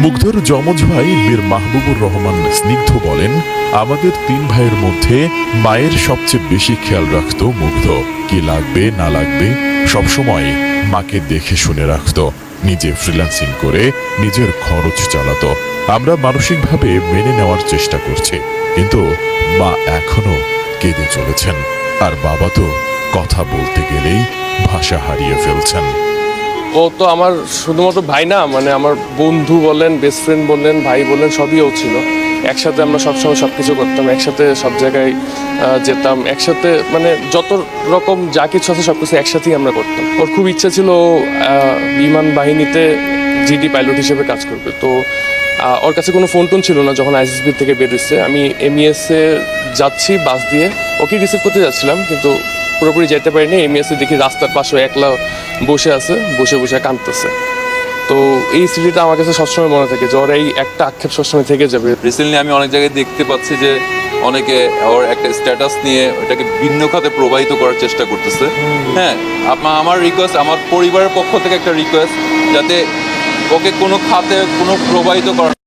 মুগ্ধর যমজ ভাই মীর মাহবুবুর রহমান স্নিগ্ধ বলেন, আমাদের তিন ভাইয়ের মধ্যে মায়ের সবচেয়ে বেশি খেয়াল রাখত মুগ্ধ। কি লাগবে, না লাগবে, সবসময় মাকে দেখে শুনে রাখত। নিজে ফ্রিল্যান্সিং করে নিজের খরচ চালাতো। আমরা মানসিকভাবে মেনে নেওয়ার চেষ্টা করছি। কিন্তু মা এখনও কেঁদে চলেছেন। আর বাবা তো কথা বলতে গেলেই ভাষা হারিয়ে ফেলছেন। ও তো আমার শুধুমাত্র ভাই না মানে আমার বন্ধু বলেন বেস্ট ফ্রেন্ড বললেন ভাই বললেন সবই ও ছিল। একসাথে আমরা সবসময় সব কিছু করতাম, একসাথে সব জায়গায় যেতাম, একসাথে মানে যত রকম যা কিছু আছে সব কিছু একসাথেই আমরা করতাম। ওর খুব ইচ্ছা ছিল বিমান বাহিনীতে জিডি পাইলট হিসেবে কাজ করবে। তো ওর কাছে কোনো ফোন টোন ছিল না যখন আইসিসবি থেকে বেরিয়েছে আমি এমইএস এ যাচ্ছি বাস দিয়ে। ওকে রিসিভ করতে যাচ্ছিলাম, কিন্তু পুরোপুরি যেতে পারিনি এমএস এ দেখি রাস্তার পাশে একলা বসে আছে বসে বসে কাঁদতেছে। তো এই স্মৃতিটা আমার কাছে সবসময় মনে থাকে যে ওর এই একটা আক্ষেপ সবসময় থেকে যাবে। রিসেন্টলি আমি অনেক জায়গায় দেখতে পাচ্ছি যে অনেকে ওর একটা স্ট্যাটাস নিয়ে ওটাকে ভিন্ন খাতে প্রবাহিত করার চেষ্টা করতেছে। হ্যাঁ আমার রিকোয়েস্ট আমার পরিবারের পক্ষ থেকে একটা রিকোয়েস্ট যাতে ওকে কোনো খাতে কোনো প্রবাহিত করার